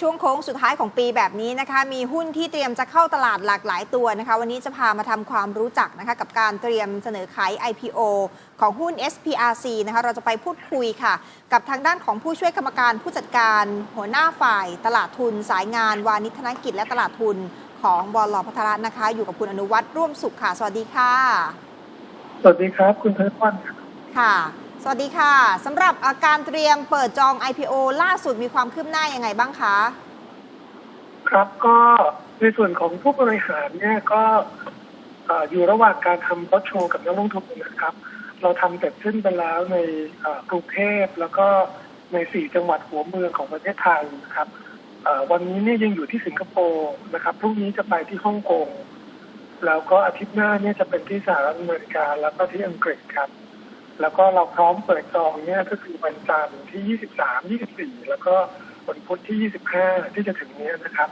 ช่วงโค้งสุดท้ายของปีแบบนี้นะคะ มีหุ้นที่เตรียมจะเข้าตลาดหลากหลายตัวนะคะ วันนี้จะพามาทำความรู้จักนะคะ กับการเตรียมเสนอขาย IPO ของหุ้น SPRC นะคะ เราจะไปพูดคุยค่ะ กับทางด้านของผู้ช่วยกรรมการผู้จัดการ หัวหน้าฝ่าย ตลาดทุน สายงาน วานิธนกิจ และตลาดทุนของบอลลพัทระนะคะ อยู่กับคุณอนุวัฒน์ร่วมสุขค่ะ สวัสดีค่ะ สวัสดีครับ คุณเทพวันครับค่ะ สวัสดีค่ะสำหรับาการเตรียมเปิดจอง IPO ล่าสุดมีความคืบหน้ายังไงบ้างคะ ครับก็ในส่วนของผู้บริหารเนี่ยก็อยู่ระหว่างการทำรถโชว์กับนักลงทุนนะครับ เราทำเสร็จสิ้นไปแล้วในกรุงเทพแล้วก็ในสี่จังหวัดหัวเมืองของประเทศไทยนะครับวันนี้เนี่ยยังอยู่ที่สิงคโปร์นะครับพรุ่งนี้จะไปที่ฮ่องกงแล้วก็อาทิตย์หน้าเนี่ยจะเป็นที่สหรัฐอเมริกาแล้วก็ที่อังกฤษครับ แล้วก็เราพร้อมเปิดจองเนี่ยก็คือวันจันทร์ที่ 23 24 แล้วก็วันพุธที่ 25 ที่จะถึงเนี้ยนะครับ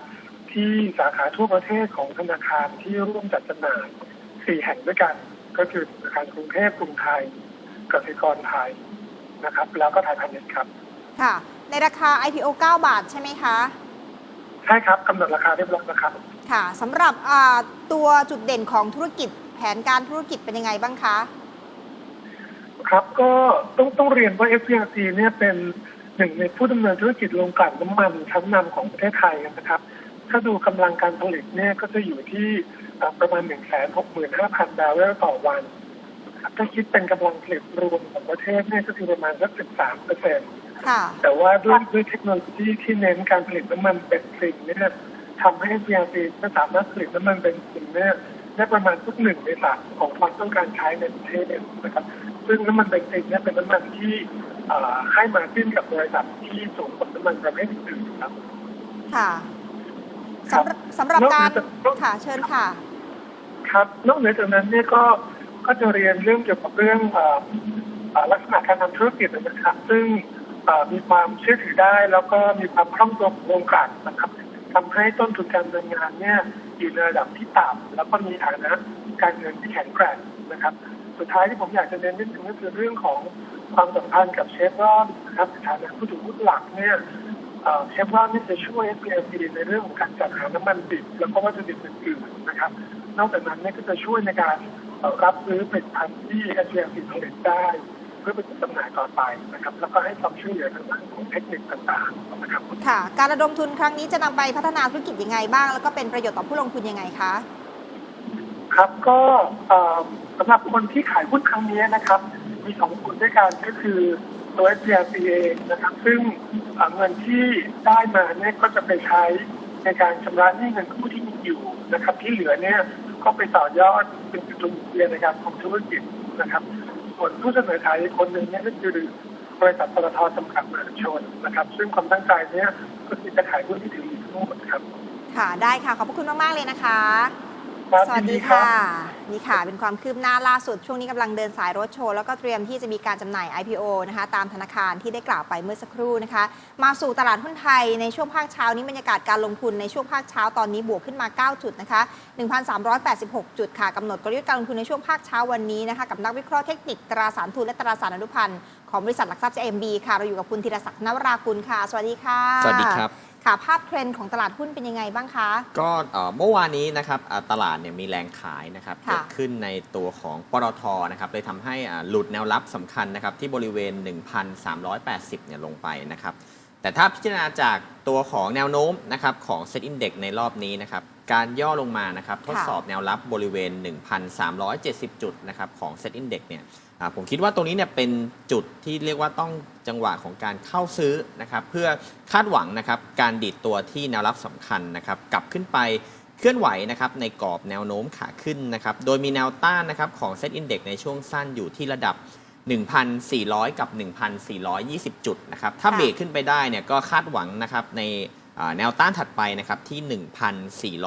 ที่สาขาทั่วประเทศของธนาคารที่ร่วมจัดจำหน่าย4แห่งด้วยกัน ก็คือธนาคารกรุงเทพกรุงไทยกสิกรไทยนะครับ แล้วก็ไทยพาณิชย์ครับ ค่ะ ในราคา IPO 9 บาทใช่ไหมคะ ใช่ครับกำหนดราคาเรียบร้อยนะครับ ค่ะสำหรับอ่าตัวจุดเด่นของธุรกิจแผนการธุรกิจเป็นยังไงบ้างคะ ครับก็ต้องต้องเรียนว่า FPRC เนี่ยเป็นหนึ่งในผู้ดำเนินธุรกิจโรงกลั่นน้ำมันชั้นนำของประเทศไทยนะครับ ถ้าดูกำลังการผลิตเนี่ยก็จะอยู่ที่ประมาณ 1 6 5 0 0 0 บาร์เรลต่อวันครับถ้าคิดเป็นกำลังผลิตรวมของประเทศเนี่ยก็คือประมาณสัก 13เปอร์เซ็นต์ค่ะแต่ว่าด้วยด้วยเทคโนโลยีที่เน้นการผลิตน้ำมันเบนซินเนี่ยทำให้ FPRC ไม่สามารถผลิตน้ำมันเบนซินเนี่ย ได้ประมาณทุกหนึ่งในสามของความต้องการใช้ในประเทศนะครับ ซึ่งน้ำมันเบนซินเนี่ยเป็นน้ำมันที่เอ่อให้มาขึ้นกับบริษัทที่สูงกว่าน้ำมันประเภทอื่นๆครับ ค่ะครับสำหรับสำหรับการนอกจากค่ะเชิญค่ะ ครับนอกเหนือจากนั้นเนี่ยก็ก็จะเรียนเรื่องเกี่ยวกับเรื่องเอ่อเอ่อลักษณะการทำธุรกิจนะครับ ซึ่งเอ่อมีความเชื่อถือได้ แล้วก็มีความคล่องตัวของวงการนะครับทำให้ต้นทุนการดำเนินงานเนี่ย อยู่ในระดับที่ต่ำแล้วก็มีฐานะการเงินที่แข็งแกร่งนะครับ สุดท้ายที่ผมอยากจะเน้นนิดนึงก็คือเรื่องของความสัมพันธ์กับเชฟรอนนะครับฐานะผู้ถือหุ้นหลักเนี่ยเชฟรอนนี่จะช่วย SPLC ในเรื่องของการจัดหาน้ำมันดิบแล้วก็วัตถุดิบอื่นๆนะครับ นอกจากนั้นเนี่ยก็จะช่วยในการรับซื้อผลิตภัณฑ์ที่ SPLC ผลิตได้ พื่อไปจำหน่ายต่อไปนะครับ แล้วก็ให้ความช่วยเหลือทางด้านของเทคนิคต่างๆนะครับค่ะ การระดมทุนครั้งนี้จะนำไปพัฒนาธุรกิจยังไงบ้าง แล้วก็เป็นประโยชน์ต่อผู้ลงทุนยังไงคะครับก็เอ่อสำหรับคนที่ขายหุ้นครั้งนี้นะครับ มีสองกลุ่มด้วยกันก็คือตัว SPLC เองนะครับ ซึ่งเอ่อเงินที่ได้มาเนี่ยก็จะไปใช้ในการชำระหนี้เงินกู้ที่มีอยู่นะครับ ที่เหลือเนี่ยก็ไปต่อยอดเป็นจุดหมุนเวียนในการทำธุรกิจนะครับ ส่วนผู้เสนอขายอีกคนหนึ่งเนี่ยก็คือบริษัทปตทจำกัดมหาชนนะครับ ซึ่งความตั้งใจเนี่ยก็คือจะขายหุ้นที่ถืออยู่ทั้งหมดครับ ค่ะได้ค่ะ ขอบพระคุณมาก ๆ เลยนะคะ ครับสวัสยินดีรับค่ะ นี่ค่ะ เป็นความคืบหน้าล่าสุด ช่วงนี้กำลังเดินสายรถโชว์ แล้วก็เตรียมที่จะมีการจำหน่าย IPO นะคะ ตามธนาคารที่ได้กล่าวไปเมื่อสักครู่นะคะ มาสู่ตลาดหุ้นไทยในช่วงภาคเช้านี้บรรยากาศการลงทุนในช่วงภาคเช้าตอนนี้บวกขึ้นมา 9 จุดนะคะ 1,386 จุดค่ะกำหนดกลยุทธ์การลงทุนในช่วงภาคเช้าวันนี้นะคะ กับนักวิเคราะห์เทคนิคตราสารทุนและตราสารอนุพันธ์ของบริษัทหลักทรัพย์ JMB ค่ะ เราอยู่กับคุณธีรศักดิ์นวรากุลค่ะ สวัสดีค่ะ สวัสดีครับ ค่ะภาพเทรนด์ของตลาดหุ้นเป็นยังไงบ้างคะ ก็เอ่อเมื่อวานนี้นะครับอ่าตลาดเนี่ยมีแรงขายนะครับค่ะเกิดขึ้นในตัวของปตทนะครับเลยทำให้อ่าหลุดแนวรับสำคัญนะครับที่บริเวณ 1,380เนี่ยลงไปนะครับแต่ถ้าพิจารณาจากตัวของแนวโน้มนะครับของ Set Index ในรอบนี้นะครับการย่อลงมานะครับทดสอบแนวรับบริเวณ 1,370 จุดนะครับของ Set Index เนี่ยอ่า ผมคิดว่าตรงนี้เนี่ยเป็นจุดที่เรียกว่าต้องจังหวะของการเข้าซื้อนะครับเพื่อคาดหวังนะครับการดีดตัวที่แนวรับสำคัญนะครับกลับขึ้นไปเคลื่อนไหวนะครับในกรอบแนวโน้มขาขึ้นนะครับโดยมีแนวต้านนะครับของ Set Index ในช่วงสั้นอยู่ที่ระดับ 1,400 กับ 1,420 จุดนะครับถ้าค่ะเบรกขึ้นไปได้เนี่ยก็คาดหวังนะครับในอ่า แนวต้านถัดไปนะครับที่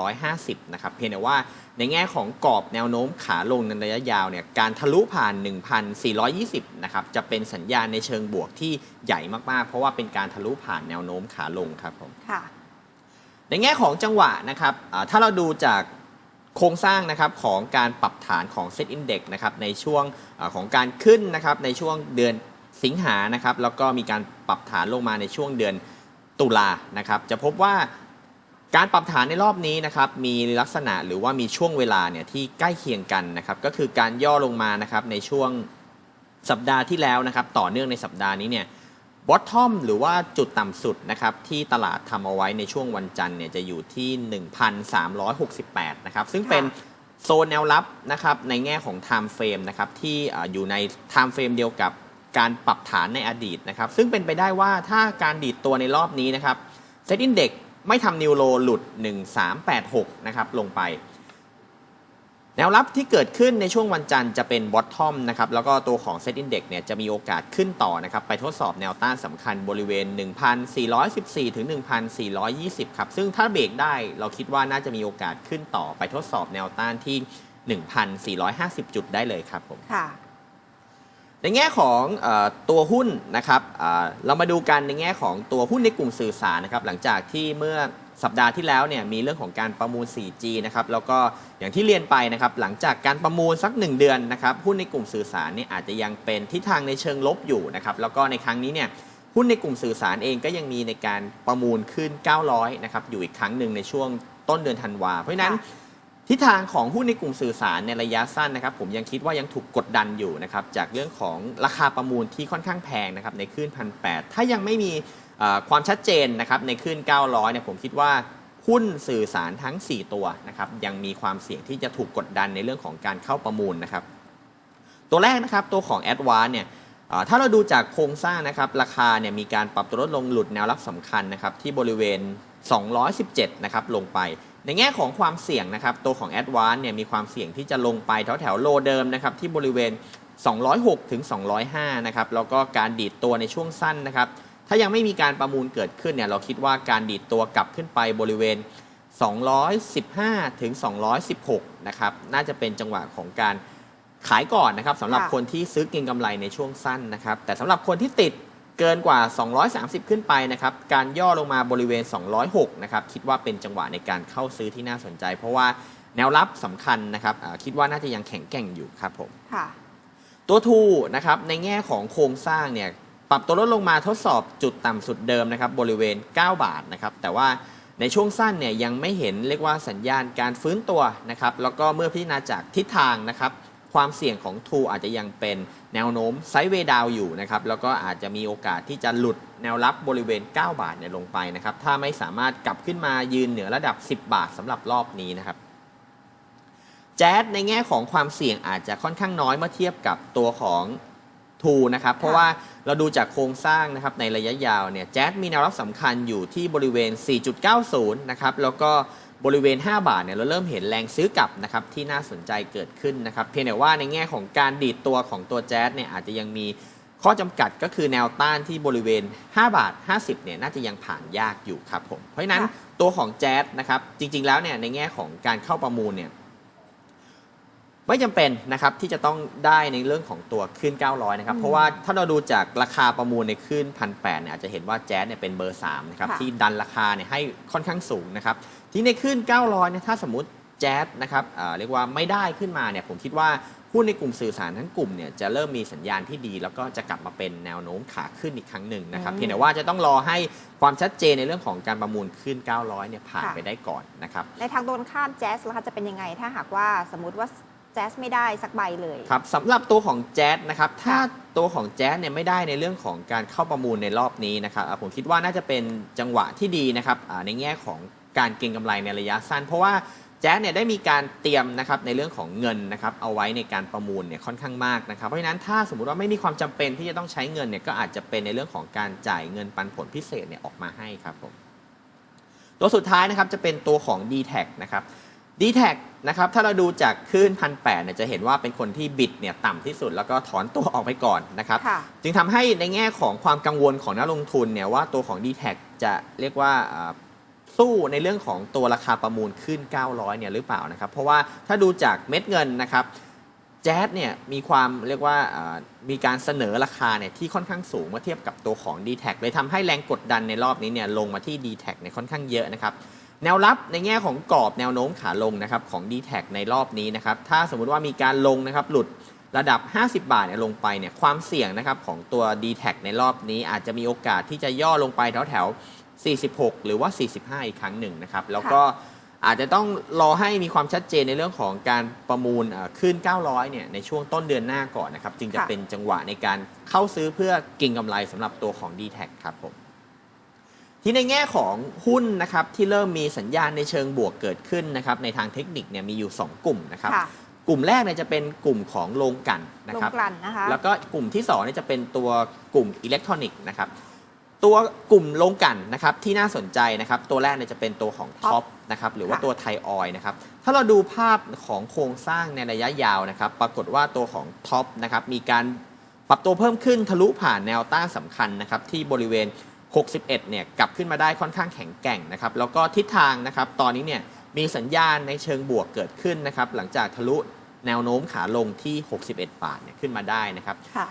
1,450 นะครับเพียงแต่ว่าในแง่ของกรอบแนวโน้มขาลงในระยะยาวเนี่ยการทะลุผ่าน 1,420 นะครับจะเป็นสัญญาณในเชิงบวกที่ใหญ่มากๆ เพราะว่าเป็นการทะลุผ่านแนวโน้มขาลงครับผมค่ะในแง่ของจังหวะนะครับอ่าถ้าเราดูจากโครงสร้างนะครับของการปรับฐานของ Set Index นะครับในช่วงอาของการขึ้นนะครับในช่วงเดือนสิงหานะครับแล้วก็มีการปรับฐานลงมาในช่วงเดือน ตุลานะครับ จะพบว่าการปรับฐานในรอบนี้นะครับมีลักษณะหรือว่ามีช่วงเวลาเนี่ยที่ใกล้เคียงกันนะครับ ก็คือการย่อลงมานะครับในช่วงสัปดาห์ที่แล้วนะครับ ต่อเนื่องในสัปดาห์นี้เนี่ยบอททอมหรือว่าจุดต่ำสุดนะครับที่ตลาดทำเอาไว้ในช่วงวันจันทร์เนี่ยจะอยู่ที่ 1,368 นะครับ ซึ่งเป็นโซนแนวรับนะครับในแง่ของ Time Frame นะครับที่อยู่ใน Time Frame เดียวกับ การปรับฐานในอดีตนะครับ ซึ่งเป็นไปได้ว่าถ้าการดีดตัวในรอบนี้นะครับ Set Index ไม่ทำนิวโลหลุด 1386 นะครับ ลงไป แนวรับที่เกิดขึ้นในช่วงวันจันทร์จะเป็นบอททอมนะครับ แล้วก็ตัวของ Set Index เนี่ยจะมีโอกาสขึ้นต่อนะครับ ไปทดสอบแนวต้านสำคัญบริเวณ 1,414 ถึง 1,420 ครับ ซึ่งถ้าเบรกได้เราคิดว่าน่าจะมีโอกาสขึ้นต่อไปทดสอบแนวต้านที่ 1,450 จุดได้เลยครับผมค่ะ ในแง่ของอตัวหุ้นนะครับเรามาดูกันในแง่ของตัวหุ้นในกลุ่มสื่อสารนะครับหลังจากที่เมื่อสัปดาห์ที่แล้วเนี่ยมีเรื่องของการประมูล 4G นะครับแล้วก็อย่างที่เรียนไปนะครับหลังจากการประมูลสัก 1 เดือนนะครับหุ้นในกลุ่มสื่อสารเนี่ยอาจจะยังเป็นทิศทางในเชิงลบอยู่นะครับแล้วก็ในครั้งนี้เนี่ยหุ้นในกลุ่มสื่อสารเองก็ยังมีในการประมูลขึ้น 900 นะครับอยู่อีกครั้งหนึ่งในช่วงต้นเดือนธันวาเพราะฉะนั้น ทิศทางของหุ้นในกลุ่มสื่อสารในระยะสั้นนะครับ ผมยังคิดว่ายังถูกกดดันอยู่นะครับจากเรื่องของราคาประมูลที่ค่อนข้างแพงนะครับในคลื่นพันแถ้ายังไม่มีความชัดเจนนะครับในคลื่น 900เนี่ยผมคิดว่าหุ้นสื่อสารทั้ง 4 ตัวนะครับยังมีความเสี่ยงที่จะถูกกดดันในเรื่องของการเข้าประมูลนะครับ ตัวแรกนะครับตัวของ a d v a n c e เนี่ยถ้าเราดูจากโครงสร้างนะครับราคาเนี่ยมีการปรับตัวลดลงหลุดแนวรับสำคัญนะครับที่บริเวณ 217 นะครับลงไป ในแง่ของความเสี่ยงนะครับ ตัวของ a d v a n c e เนี่ยมีความเสี่ยงที่จะลงไปแถวแถวๆโลเดิมนะครับที่บริเวณ 206 ถึง 205 นะครับ แล้วก็การดีดตัวในช่วงสั้นนะครับ ถ้ายังไม่มีการประมูลเกิดขึ้นเนี่ยเราคิดว่าการดีดตัวกลับขึ้นไปบริเวณ 215 ถึง 216 นะครับ น่าจะเป็นจังหวะของการขายก่อนนะครับสำหรับค่ะคนที่ซื้อเก็งกำไรในช่วงสั้นนะครับ แต่สำหรับคนที่ติด เกินกว่า 230 ขึ้นไปนะครับการย่อลงมาบริเวณ 206 นะครับคิดว่าเป็นจังหวะในการเข้าซื้อที่น่าสนใจ เพราะว่าแนวรับสำคัญนะครับอ่าคิดว่าน่าจะยังแข็งแกร่งอยู่ครับผมค่ะตัวทูนะครับในแง่ของโครงสร้างเนี่ยปรับตัวลดลงมาทดสอบจุดต่ำสุดเดิมนะครับบริเวณ 9 บาทนะครับแต่ว่าในช่วงสั้นเนี่ยยังไม่เห็นเรียกว่าสัญญาณการฟื้นตัวนะครับแล้วก็เมื่อพิจารณาจากทิศทางนะครับ ความเสี่ยงของทูอาจจะยังเป็นแนวโน้มไซด์เวย์ดาวอยู่นะครับแล้วก็อาจจะมีโอกาสที่จะหลุดแนวรับบริเวณ 9 บาทเนี่ยลงไปนะครับถ้าไม่สามารถกลับขึ้นมายืนเหนือระดับ 10 บาทสำหรับรอบนี้นะครับแจ๊สในแง่ของความเสี่ยงอาจจะค่อนข้างน้อยเมื่อเทียบกับตัวของทูนะครับเพราะว่าเราดูจากโครงสร้างนะครับในระยะยาวเนี่ยแจ๊สมีแนวรับสำคัญอยู่ที่บริเวณ 4.90 นะครับแล้วก็ บริเวณ 5 บาทเนี่ยเราเริ่มเห็นแรงซื้อกลับนะครับที่น่าสนใจเกิดขึ้นนะครับเพียงแต่ว่าในแง่ของการดีดตัวของตัวแจ๊สเนี่ยอาจจะยังมีข้อจำกัดก็คือแนวต้านที่บริเวณ 5 บาท 50เนี่ยน่าจะยังผ่านยากอยู่ครับผมเพราะฉะนั้นค่ะตัวของแจ๊สนะครับจริง ๆ แล้วเนี่ยในแง่ของการเข้าประมูลเนี่ยไม่จำเป็นนะครับที่จะต้องได้ในเรื่องของตัวขึ้น 900 นะครับอืมเพราะว่าถ้าเราดูจากราคาประมูลในขึ้นพันแเนี่ยอาจจะเห็นว่าแจ๊สเนี่ยเป็นเบอร์3นะครับค่ะที่ดันราคาเนี่ยให้ค่อนข้างสูงนะครับ ที่ในขึ้น 900เนี่ยถ้าสมมติแจ๊สนะครับอ่าเรียกว่าไม่ได้ขึ้นมาเนี่ยผมคิดว่าหุ้นในกลุ่มสื่อสารทั้งกลุ่มเนี่ยจะเริ่มมีสัญญาณที่ดี แล้วก็จะกลับมาเป็นแนวโน้มขาขึ้นอีกครั้งหนึ่งนะครับอืมเพียงแต่ว่าจะต้องรอให้ความชัดเจนในเรื่องของการประมูลขึ้น 900เนี่ยผ่านค่ะไปได้ก่อนนะครับในทางตรงข้ามแจ๊สล่ะคะจะเป็นยังไง ถ้าหากว่าสมมติว่าแจ๊สไม่ได้สักใบเลยครับสำหรับตัวของแจ๊สนะครับถ้าค่ะตัวของแจ๊สเนี่ยไม่ได้ในเรื่องของการเข้าประมูลในรอบนี้นะครับอ่าผมคิดว่าน่าจะเป็นจังหวะที่ดีนะครับอ่าในแง่ของ การเก็งกำไรในระยะสั้น เพราะว่าแจ๊สเนี่ยได้มีการเตรียมนะครับในเรื่องของเงินนะครับเอาไว้ในการประมูลเนี่ยค่อนข้างมากนะครับ เพราะฉะนั้นถ้าสมมุติว่าไม่มีความจำเป็นที่จะต้องใช้เงินเนี่ยก็อาจจะเป็นในเรื่องของการจ่ายเงินปันผลพิเศษเนี่ยออกมาให้ครับผมตัวสุดท้ายนะครับจะเป็นตัวของ d t แทนะครับ d t แทนะครับถ้าเราดูจากคลื่นพันแเนี่ยจะเห็นว่าเป็นคนที่บิดเนี่ยต่ำที่สุดแล้วก็ถอนตัวออกไปก่อนนะครับค่ะจึงทำให้ในแง่ของความกังวลของนักลงทุนเนี่ยว่าตัวของ d t แทจะเรียกว่าอ่า สู้ในเรื่องของตัวราคาประมูลขึ้น 900 เนี่ยหรือเปล่านะครับ เพราะว่าถ้าดูจากเม็ดเงินนะครับแจ๊สเนี่ยมีความเรียกว่าอ่ามีการเสนอราคาเนี่ยที่ค่อนข้างสูงเมื่อเทียบกับตัวของ d t แทเลยทำให้แรงกดดันในรอบนี้เนี่ยลงมาที่ d t แทเนี่ยค่อนข้างเยอะนะครับแนวรับในแง่ของกรอบแนวโน้มขาลงนะครับของ d t แทในรอบนี้นะครับถ้าสมมุติว่ามีการลงนะครับหลุดระดับ 50 บาทเนี่ยลงไปเนี่ยความเสี่ยงนะครับของตัว d t แทในรอบนี้อาจจะมีโอกาสที่จะย่อลงไปแถวแถว 46 หรือว่า 45 อีกครั้งหนึ่งนะครับ แล้วก็อาจจะต้องรอให้มีความชัดเจนในเรื่องของการประมูลเอ่อขึ้น 900 เนี่ยในช่วงต้นเดือนหน้าก่อนนะครับ จึงจะค่ะเป็นจังหวะในการเข้าซื้อเพื่อเก่งกำไรสำหรับตัวของ d t แทครับผมที่ในแง่ของหุ้นนะครับที่เริ่มมีสัญญาณในเชิงบวกเกิดขึ้นนะครับในทางเทคนิคเนี่ยมีอยู่ 2 กลุ่มนะครับค่ะกลุ่มแรกเนี่ยจะเป็นกลุ่มของโรงกลั่นนะลงครับกลั่นนะคะแล้วก็กลุ่มที่2เนี่ยจะเป็นตัวกลุ่มอิเล็กทรอนิกส์นะครับ ตัวกลุ่มโรงกลั่นนะครับที่น่าสนใจนะครับตัวแรกเนี่ยจะเป็นตัวของท็อปนะครับหรือว่าค่ะตัวไทยออยนะครับถ้าเราดูภาพของโครงสร้างในระยะยาวนะครับปรากฏว่าตัวของท็อปนะครับมีการปรับตัวเพิ่มขึ้นทะลุผ่านแนวต้านสำคัญนะครับที่บริเวณ 61 เนี่ยกลับขึ้นมาได้ค่อนข้างแข็งแกร่งนะครับแล้วก็ทิศทางนะครับตอนนี้เนี่ยมีสัญญาณในเชิงบวกเกิดขึ้นนะครับหลังจากทะลุแนวโน้มขาลงที่ 61 บาทเนี่ยขึ้นมาได้นะครับค่ะ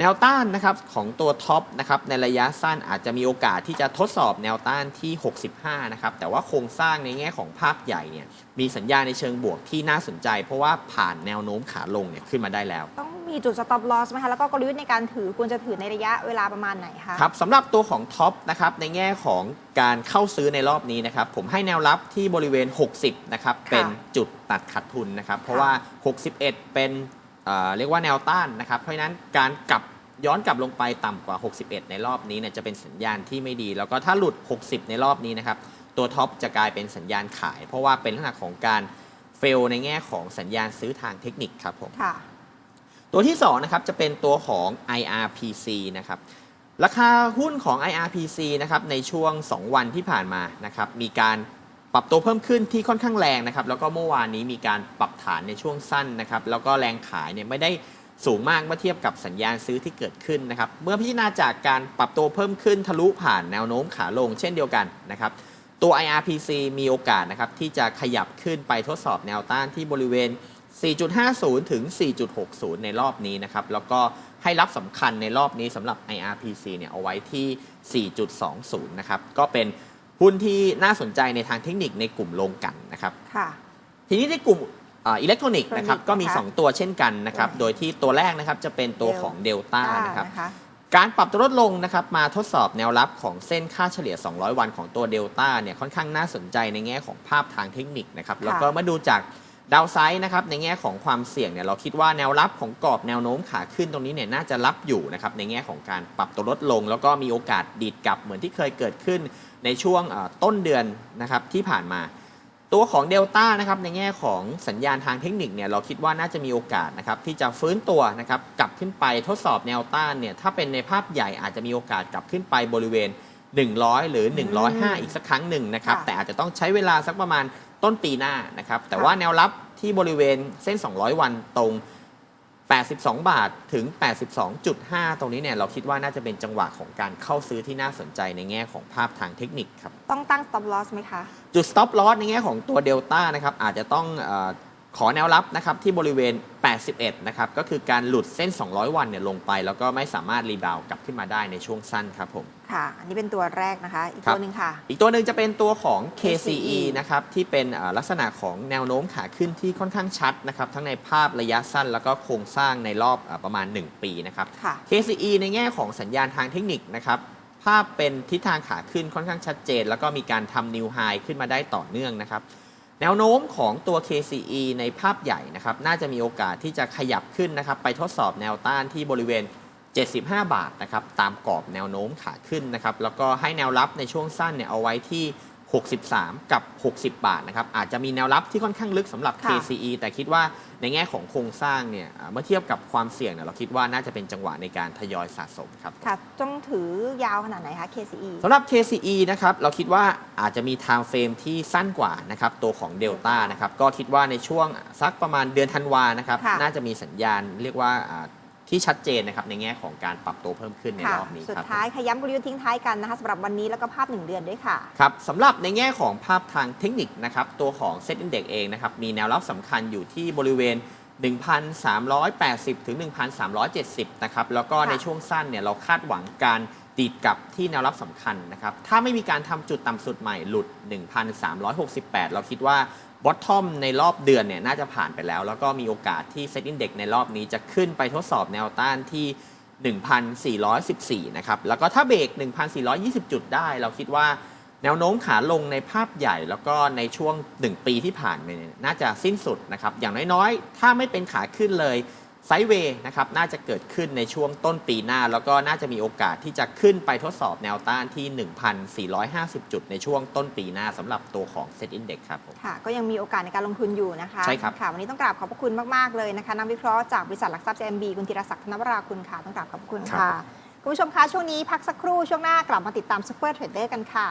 แนวต้านนะครับของตัวท็อปนะครับในระยะสั้นอาจจะมีโอกาสที่จะทดสอบแนวต้านที่ 65 นะครับ แต่ว่าโครงสร้างในแง่ของภาพใหญ่เนี่ยมีสัญญาณในเชิงบวกที่น่าสนใจ เพราะว่าผ่านแนวโน้มขาลงเนี่ยขึ้นมาได้แล้ว ต้องมีจุด stop loss ไหมคะ แล้วก็กลยุทธ์ในการถือควรจะถือในระยะเวลาประมาณไหนคะ ครับสำหรับตัวของท็อปนะครับในแง่ของการเข้าซื้อในรอบนี้นะครับผมให้แนวรับที่บริเวณ 60 นะครับค่ะเป็นจุดตัดขาดทุนนะครับ เพราะว่า 61 เป็น เอ่อเรียกว่าแนวต้านนะครับ เพราะฉะนั้นการกลับย้อนกลับลงไปต่ำกว่า 61 ในรอบนี้เนี่ยจะเป็นสัญญาณที่ไม่ดี แล้วก็ถ้าหลุด 60 ในรอบนี้นะครับตัวท็อปจะกลายเป็นสัญญาณขาย เพราะว่าเป็นลักษณะของการเฟลในแง่ของสัญญาณซื้อทางเทคนิคครับผมค่ะตัวที่2นะครับจะเป็นตัวของ IRPC นะครับราคาหุ้นของ IRPC นะครับในช่วง 2 วันที่ผ่านมานะครับมีการ ปรับตัวเพิ่มขึ้นที่ค่อนข้างแรงนะครับ แล้วก็เมื่อวานนี้มีการปรับฐานในช่วงสั้นนะครับ แล้วก็แรงขายเนี่ยไม่ได้สูงมากเมื่อเทียบกับสัญญาณซื้อที่เกิดขึ้นนะครับ เมื่อพิจารณาจากการปรับตัวเพิ่มขึ้นทะลุผ่านแนวโน้มขาลงเช่นเดียวกันนะครับ ตัว IRPC มีโอกาสนะครับที่จะขยับขึ้นไปทดสอบแนวต้านที่บริเวณ 4.50 ถึง 4.60 ในรอบนี้นะครับ แล้วก็ให้รับสำคัญในรอบนี้สำหรับ IRPC เนี่ยเอาไว้ที่ 4.20 นะครับ ก็เป็น หุ้นที่น่าสนใจในทางเทคนิคในกลุ่มโรงกลันนะครับค่ะทีนี้ในกลุ่มอ่าอิเล็กทรอนิกส์นะครับอิเล็กทรอนิกส์ก็มีนะคะ2ตัวเช่นกันนะครับตัวไหนโดยที่ตัวแรกนะครับจะเป็นตัวของเดลต้าต้านะครับนะคะการปรับตัวลดลงนะครับมาทดสอบแนวรับของเส้นค่าเฉลี่ย 200 วันของตัวเดลต้าเนี่ยค่อนข้างน่าสนใจในแง่ของภาพทางเทคนิคนะครับแล้วก็มาดูจาก ดาวไซด์นะครับในแง่ของความเสี่ยงเนี่ยเราคิดว่าแนวรับของกรอบแนวโน้มขาขึ้นตรงนี้เนี่ยน่าจะรับอยู่นะครับในแง่ของการปรับตัวลดลง แล้วก็มีโอกาสดีดกลับเหมือนที่เคยเกิดขึ้นในช่วงเอ่อต้นเดือนนะครับที่ผ่านมา ตัวของเดลต้านะครับในแง่ของสัญญาณทางเทคนิคเนี่ยเราคิดว่าน่าจะมีโอกาสนะครับที่จะฟื้นตัวนะครับกลับขึ้นไปทดสอบแนวต้านเนี่ยถ้าเป็นในภาพใหญ่อาจจะมีโอกาสกลับขึ้นไปบริเวณ 100 หรือ 105 อีกสักครั้งหนึ่งนะครับค่ะแต่อาจจะต้องใช้เวลาสักประมาณ ต้นปีหน้านะครับ แต่ค่ะว่าแนวรับที่บริเวณเส้น 200 วันตรง 82 บาทถึง 82.5 ตรงนี้เนี่ยเราคิดว่าน่าจะเป็นจังหวะของการเข้าซื้อที่น่าสนใจในแง่ของภาพทางเทคนิคครับ ต้องตั้ง stop loss ไหมคะ จุด stop loss ในแง่ของตัวเดลต้านะครับอาจจะต้องเออ ขอแนวรับนะครับที่บริเวณ 81 นะครับ ก็คือการหลุดเส้น 200 วันเนี่ยลงไป แล้วก็ไม่สามารถรีบาวกลับขึ้นมาได้ในช่วงสั้นครับผม ค่ะ อันนี้เป็นตัวแรกนะคะ อีกครับตัวหนึ่งค่ะ อีกตัวหนึ่งจะเป็นตัวของ KCE KCE นะครับ ที่เป็นเอ่อลักษณะของแนวโน้มขาขึ้นที่ค่อนข้างชัดนะครับ ทั้งในภาพระยะสั้น แล้วก็โครงสร้างในรอบเออประมาณ 1 ปีนะครับค่ะ KCE ในแง่ของสัญญาณทางเทคนิคนะครับภาพเป็นทิศทางขาขึ้นค่อนข้างชัดเจน แล้วก็มีการทำนิวไฮขึ้นมาได้ต่อเนื่องนะครับ แนวโน้มของตัว KCE ในภาพใหญ่นะครับน่าจะมีโอกาสที่จะขยับขึ้นนะครับไปทดสอบแนวต้านที่บริเวณ 75 บาทนะครับตามกรอบแนวโน้มขาขึ้นนะครับแล้วก็ให้แนวรับในช่วงสั้นเนี่ยเอาไว้ที่ 63 กับ 60 บาทนะครับอาจจะมีแนวรับที่ค่อนข้างลึกสำหรับ ค่ะ KCE แต่คิดว่าในแง่ของโครงสร้างเนี่ยอ่าเมื่อเทียบกับความเสี่ยงเนี่ยเราคิดว่าน่าจะเป็นจังหวะในการทยอยสะสมครับ ค่ะ ต้องถือยาวขนาดไหนคะ KCE สำหรับ KCE นะครับ เราคิดว่าอาจจะมี time frame ที่สั้นกว่านะครับ ตัวของ Delta นะครับ ก็คิดว่าในช่วงสักประมาณเดือนธันวานะครับ ค่ะ น่าจะมีสัญญาณเรียกว่าอ่า ที่ชัดเจนนะครับในแง่ของการปรับตัวเพิ่มขึ้นในค่ะรอบนี้สุดครับท้ายขย้ำกลยุทธ์ทิ้งท้ายกันนะคะสำหรับวันนี้แล้วก็ภาพหนึ่งเดือนด้วยค่ะครับสำหรับในแง่ของภาพทางเทคนิคนะครับตัวของ Set Index เองนะครับมีแนวรับสำคัญอยู่ที่บริเวณ 1,380 ถึง 1,370 นะครับแล้วก็ค่ะในช่วงสั้นเนี่ยเราคาดหวังการดีดกลับที่แนวรับสำคัญนะครับถ้าไม่มีการทำจุดต่ำสุดใหม่หลุด 1,368 เราคิดว่า บอททอมในรอบเดือนเนี่ยน่าจะผ่านไปแล้ว แล้วก็มีโอกาสที่เซตอินเด็กในรอบนี้จะขึ้นไปทดสอบแนวต้านที่ 1,414 นะครับ แล้วก็ถ้าเบรก 1,420 จุดได้ เราคิดว่าแนวโน้มขาลงในภาพใหญ่ แล้วก็ในช่วง 1 ปีที่ผ่านมาเนี่ยน่าจะสิ้นสุดนะครับ อย่างน้อยๆ ถ้าไม่เป็นขาขึ้นเลย ไซด์เวย์นะครับน่าจะเกิดขึ้นในช่วงต้นปีหน้า แล้วก็น่าจะมีโอกาสที่จะขึ้นไปทดสอบแนวต้านที่ 1,450 จุดในช่วงต้นปีหน้าสำหรับตัวของ Set Index ครับผมค่ะ ก็ยังมีโอกาสในการลงทุนอยู่นะคะใช่ครับค่ะวันนี้ต้องกราบขอบพระคุณมาก ๆ เลยนะคะนักวิเคราะห์จากบริษัทหลักทรัพย์ JMB คุณธีรศักดิ์ธนวราคุณค่ะต้องกราบขอบพระคุณค่ะ คุณผู้ชมคะช่วงนี้พักสักครู่ช่วงหน้ากลับมาติดตาม Super Trader กันค่ะ